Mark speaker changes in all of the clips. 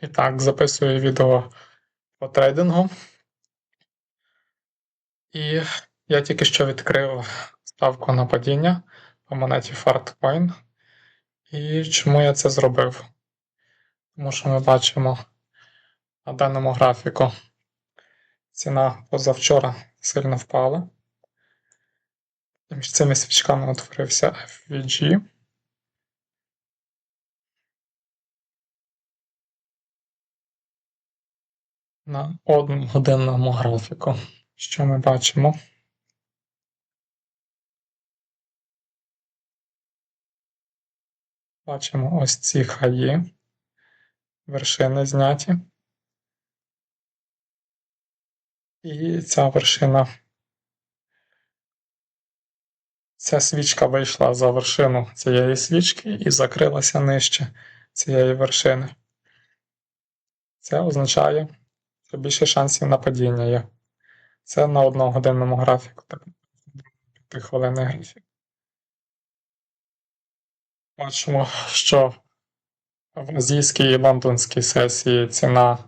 Speaker 1: І так, записую відео по трейдингу. І я тільки що відкрив ставку на падіння по монеті Fartcoin. І чому я це зробив? Тому що ми бачимо на даному графіку ціна позавчора сильно впала. Між цими свічками утворився FVG. На одногодинному графіку. Що ми бачимо? Бачимо ось ці хаї, вершини зняті. І ця вершина. Ця свічка вийшла за вершину цієї свічки і закрилася нижче цієї вершини. Це означає, більше шансів на падіння є. Це на одногодинному графіку, так 5 хвилинний графік. Бачимо, що в азійській і лондонській сесії ціна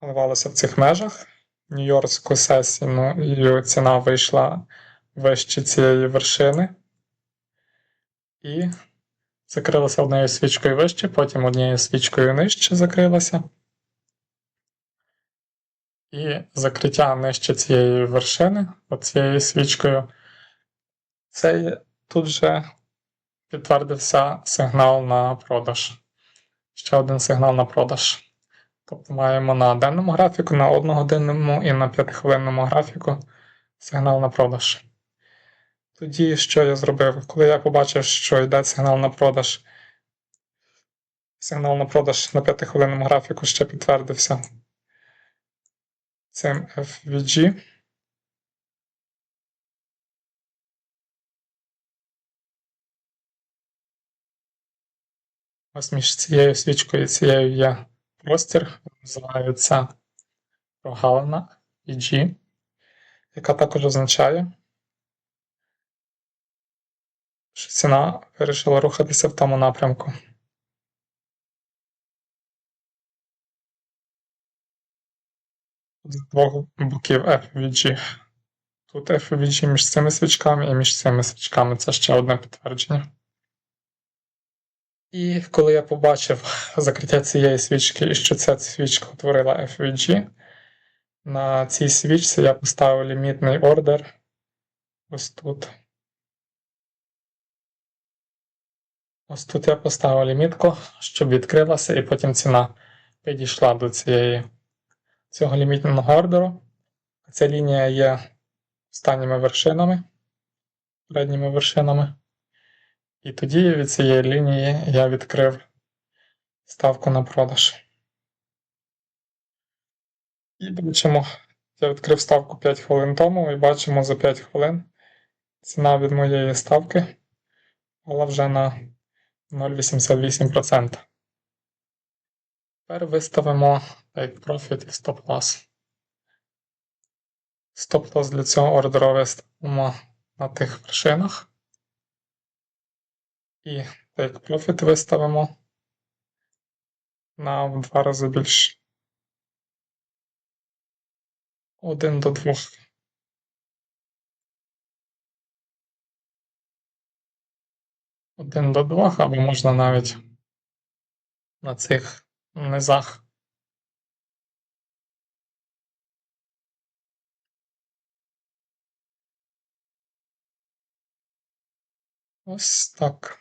Speaker 1: коливалася в цих межах. Нью-Йоркську сесію ну, ціна вийшла вище цієї вершини. І закрилася однією свічкою вище, потім однією свічкою нижче закрилася. І закриття нижче цієї вершини, оцією свічкою, це тут же підтвердився сигнал на продаж. Ще один сигнал на продаж. Тобто маємо на денному графіку, на одногодинному і на 5-хвилинному графіку сигнал на продаж. Тоді, що я зробив? Коли я побачив, що йде сигнал на продаж, сигнал на продаж на 5-хвилинному графіку ще підтвердився цим FVG. Ось між цією свічкою і цією є простір, називається прогалина EG, яка також означає, що ціна вирішила рухатися в тому напрямку. З двох боків FVG. Тут FVG між цими свічками і між цими свічками це ще одне підтвердження. І коли я побачив закриття цієї свічки і що ця свічка утворила FVG, на цій свічці я поставив лімітний ордер ось тут. Ось тут я поставив лімітку, щоб відкрилася, і потім ціна підійшла до цієї, цього лімітного ордеру. Ця лінія є останніми вершинами, передніми вершинами. І тоді від цієї лінії я відкрив ставку на продаж. І бачимо, я відкрив ставку 5 хвилин тому, і бачимо за 5 хвилин ціна від моєї ставки була вже на 0,88%. Тепер виставимо take profit і stop loss. Stop loss для цього ордеру виставимо на тих вершинах. І take profit виставимо на в два рази більше. Один до двох. Один до двох, або можна навіть на цих низах. Ось так.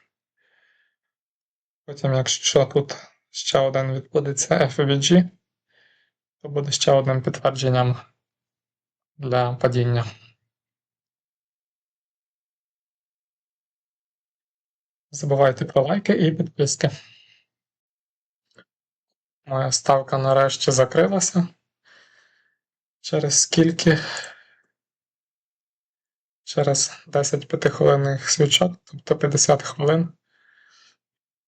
Speaker 1: Потім, якщо тут ще один відбудеться FVG, то буде ще одним підтвердженням для падіння. Забувайте про лайки і підписки. Моя ставка нарешті закрилася. Через скільки? Через 10 п'ятихвилинних свічок, тобто 50 хвилин.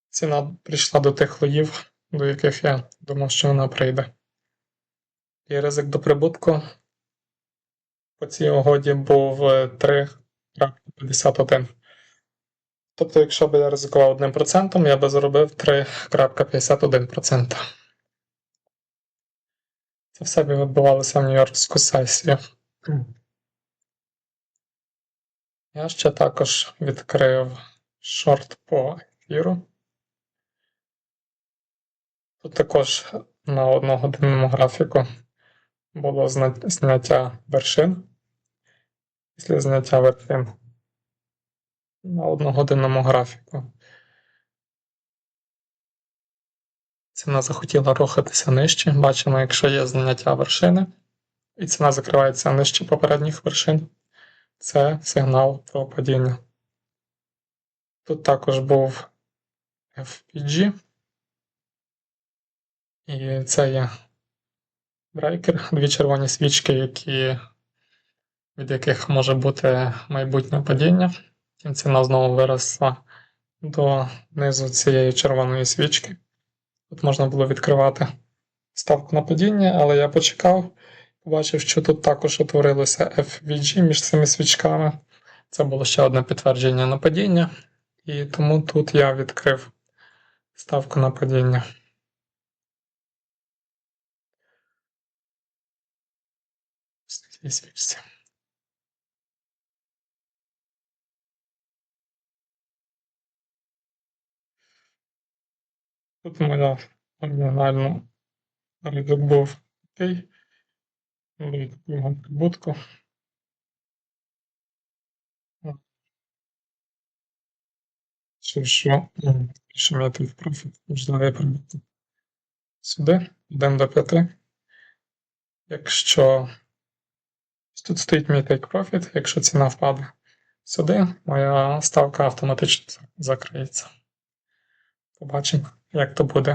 Speaker 1: Ціна прийшла до тих лоїв, до яких я думав, що вона прийде. І ризик до прибутку по цій угоді був 3,51. Тобто, якщо б я ризикував 1%, я би заробив 3,51%. Це все б відбувалося в Нью-Йоркську сесію. Я ще також відкрив шорт по ефіру. Тут також на одногодинному графіку було зняття вершин. Після зняття вершин на одногодинному графіку. Ціна захотіла рухатися нижче. Бачимо, якщо є зняття вершини, і ціна закривається нижче попередніх вершин, це сигнал про падіння. Тут також був FPG. І це є брейкер, дві червоні свічки, які, від яких може бути майбутнє падіння. І ціна знову виросла до низу цієї червоної свічки. Тут можна було відкривати ставку на падіння, але я почекав, побачив, що тут також утворилося FVG між цими свічками. Це було ще одне підтвердження на падіння, і тому тут я відкрив ставку на падіння. Свічці. Тут моя оригінальна ризик був такий. Таку будку. Що, що, м, що мені тут профіт можливо прибути. Сюди, 1 до 5. Якщо тут стоїть мій take profit, якщо ціна впаде сюди, моя ставка автоматично закриється. Побачимо, як то буде.